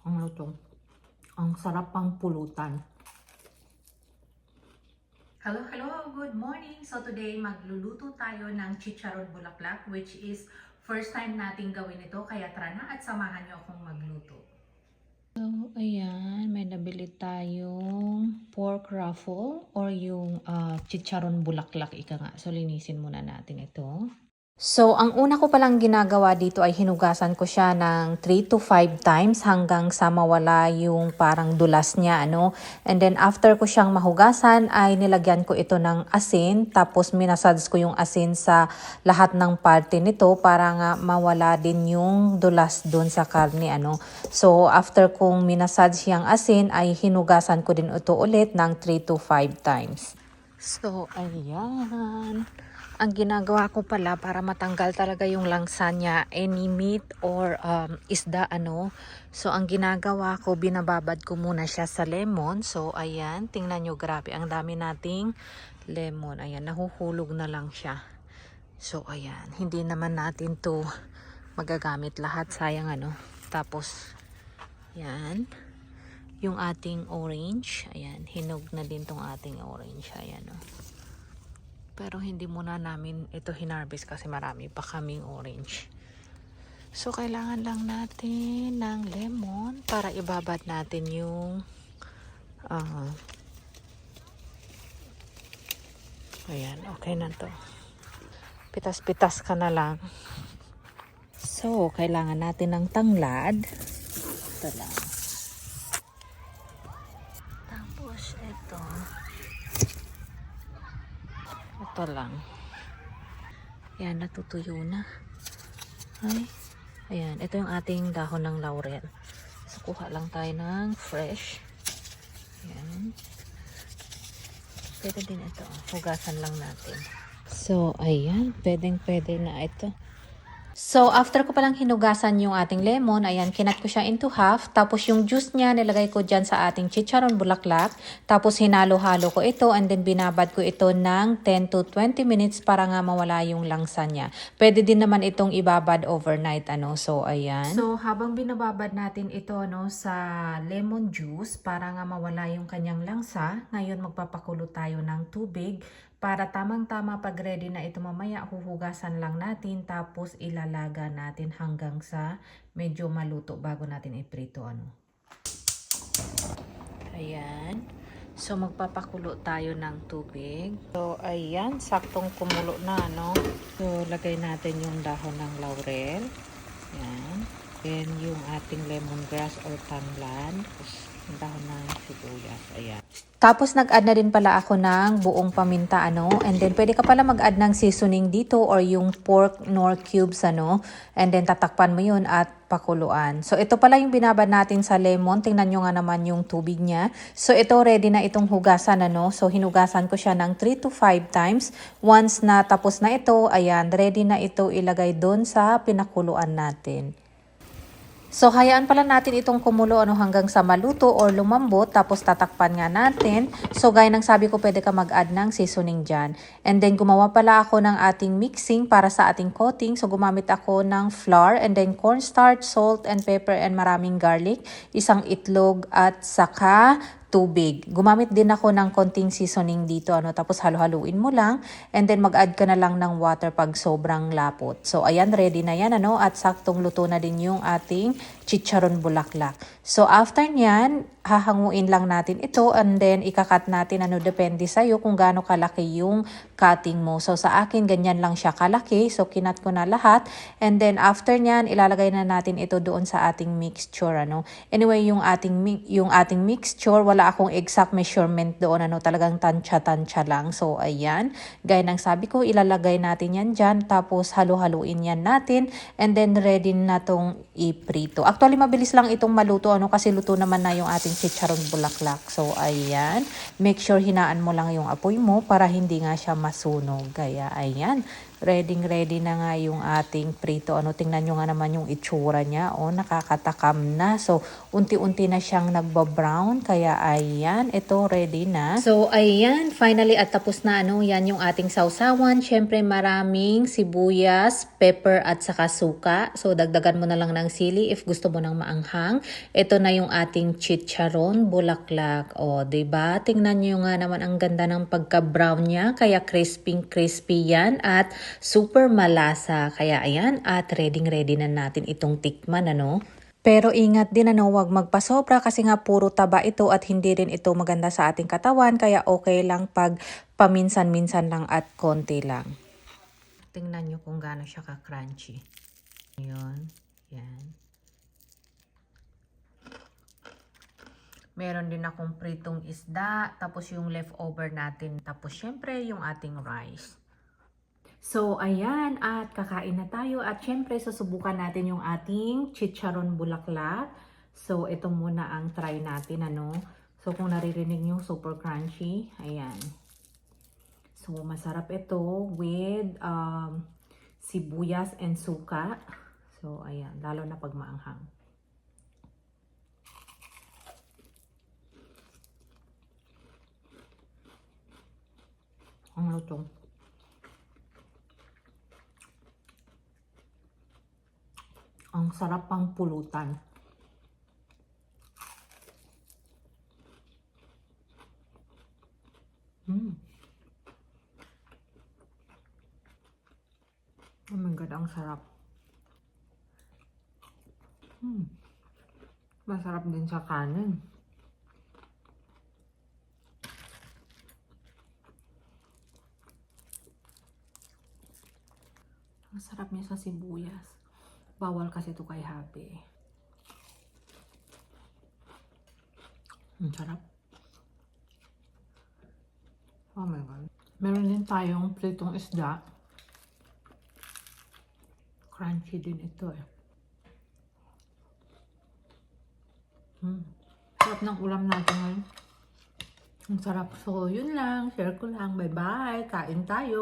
Ano to? Ang sarap pang pulutan. Hello, hello! Good morning! So today, magluluto tayo ng chicharon bulaklak which is first time nating gawin ito kaya tara na at samahan niyo akong magluto. So, ayan. May nabili tayong pork ruffle or yung ah, chicharon bulaklak ika nga. So, linisin muna natin ito. So, ang una ko palang ginagawa dito ay hinugasan ko siya ng 3 to 5 times hanggang sa mawala yung parang dulas niya, ano. And then, after ko siyang mahugasan, ay nilagyan ko ito ng asin. Tapos, minasage ko yung asin sa lahat ng parte nito para nga mawala din yung dulas doon sa karne, ano. So, after kong minasage yung asin, ay hinugasan ko din ito ulit ng 3 to 5 times. So, ayan. Ang ginagawa ko pala para matanggal talaga yung langsa niya, any meat or um, isda, ano. So, ang ginagawa ko, binababad ko muna siya sa lemon. So, ayan. Tingnan nyo, grabe. Ang dami nating lemon. Ayan, nahuhulog na lang siya. So, ayan. Hindi naman natin to magagamit lahat. Sayang, ano. Tapos, yan. Yung ating orange. Ayan. Hinog na din tong ating orange. Ayan, oh. Pero hindi muna namin ito hinarvest kasi marami pa kaming orange. So, kailangan lang natin ng lemon para ibabad natin yung ah ayan, okay na to. Pitas-pitas ka na lang. So, kailangan natin ng tanglad. Ito lang. Tapos, ito. Ito lang. Ayan, natutuyo na. Ay, ayan. Ito yung ating dahon ng laurel. So, kuha lang tayo ng fresh. Ayan. Pwede din ito. Hugasan lang natin. So, ayan. Pwedeng pwede na ito. So, after ko palang hinugasan yung ating lemon, ayan, kinat ko siya into half. Tapos yung juice niya, nilagay ko dyan sa ating chicharon bulaklak. Tapos hinalo-halo ko ito and then binabad ko ito ng 10 to 20 minutes para nga mawala yung langsa niya. Pwede din naman itong ibabad overnight, ano. So, ayan. So, habang binababad natin ito, no, sa lemon juice para nga mawala yung kanyang langsa, ngayon magpapakulo tayo ng tubig para tamang-tama pag ready na ito mamaya, huhugasan lang natin tapos ilalaga natin hanggang sa medyo maluto bago natin iprito ano. Ayan. So magpapakulo tayo ng tubig. So ayan, saktong kumulo na no. So lagay natin yung dahon ng laurel. Ayan. Then yung ating lemongrass or tanglad. Tapos dahon ng sibuyas. Ayan. Tapos nag-add na din pala ako ng buong paminta ano. And then pwede ka pala mag-add ng seasoning dito or yung pork nor cubes ano. And then tatakpan mo yun at pakuluan. So ito pala yung binabad natin sa lemon. Tingnan nyo nga naman yung tubig niya. So ito ready na itong hugasan ano. So hinugasan ko siya ng 3 to 5 times. Once na tapos na ito, ayan, ready na ito ilagay doon sa pinakuluan natin. So, hayaan pala natin itong kumulo ano, hanggang sa maluto or lumambot. Tapos, tatakpan nga natin. So, gaya ng sabi ko, pwede ka mag-add ng seasoning dyan. And then, gumawa pala ako ng ating mixing para sa ating coating. So, gumamit ako ng flour and then cornstarch, salt, and pepper, and maraming garlic. Isang itlog at saka tubig. Gumamit din ako ng konting seasoning dito, ano, tapos halo-haluin mo lang, and then mag-add ka na lang ng water pag sobrang lapot. So, ayan, ready na yan, ano, at saktong luto na din yung ating chicharon bulaklak. So, after nyan, hahanguin lang natin ito, and then ikakat natin, ano, depende sa'yo kung gaano kalaki yung cutting mo. So, sa akin, ganyan lang siya kalaki. So, kinat ko na lahat, and then after nyan, ilalagay na natin ito doon sa ating mixture, ano. Anyway, yung ating, yung ating mixture, wala akong exact measurement doon, ano, talagang tansya-tansya lang. So, ayan. Gaya ng sabi ko, ilalagay natin yan dyan, tapos halu-haluin yan natin, and then ready na tong iprito. Actually, mabilis lang itong maluto, ano, kasi luto naman na yung ating chicharon bulaklak. So, ayan. Make sure hinaan mo lang yung apoy mo para hindi nga siya masunog. Kaya, ayan. Ready ready na nga yung ating prito. Ano, tingnan nyo nga naman yung itsura niya. O, nakakatakam na. So, unti-unti na siyang nagba-brown. Kaya, ayan, ito ready na. So, ayan, finally at tapos na ano, yan yung ating sausawan. Syempre, maraming sibuyas, pepper at saka suka. So, dagdagan mo na lang ng sili if gusto mo ng maanghang. Ito na yung ating chicharon, bulaklak. O, 'di ba? Tingnan niyo nga naman ang ganda ng pagka-brown niya. Kaya crispy crispy yan at super malasa. Kaya ayan, at ready ready na natin itong tikman, ano? Pero ingat din ano, huwag magpasobra kasi nga puro taba ito at hindi rin ito maganda sa ating katawan. Kaya okay lang pag paminsan-minsan lang at konti lang. Tingnan nyo kung gaano siya ka-crunchy. Yun. Yan. Meron din akong pritong isda, tapos yung leftover natin, tapos syempre yung ating rice. So, ayan, at kakain na tayo. At syempre, susubukan natin yung ating chicharon bulaklak. So, ito muna ang try natin, ano. So, kung naririnig nyo, super crunchy. Ayan. So, masarap ito with um, sibuyas and suka. So, ayan. Lalo na pag maanghang. Ano to? Sarap pang pulutan. Mm. Oh my God, ang sarap. Mm. Masarap din sa kanin. Ang sarap niya sa sibuyas. Bawal kasi ito kay Happy. Ang sarap. Oh my God. Meron din tayong pritong isda. Crunchy din ito eh. Hmm. Sarap ng ulam natin ngayon. Ang sarap. So, yun lang. Share ko lang. Bye-bye. Kain tayo.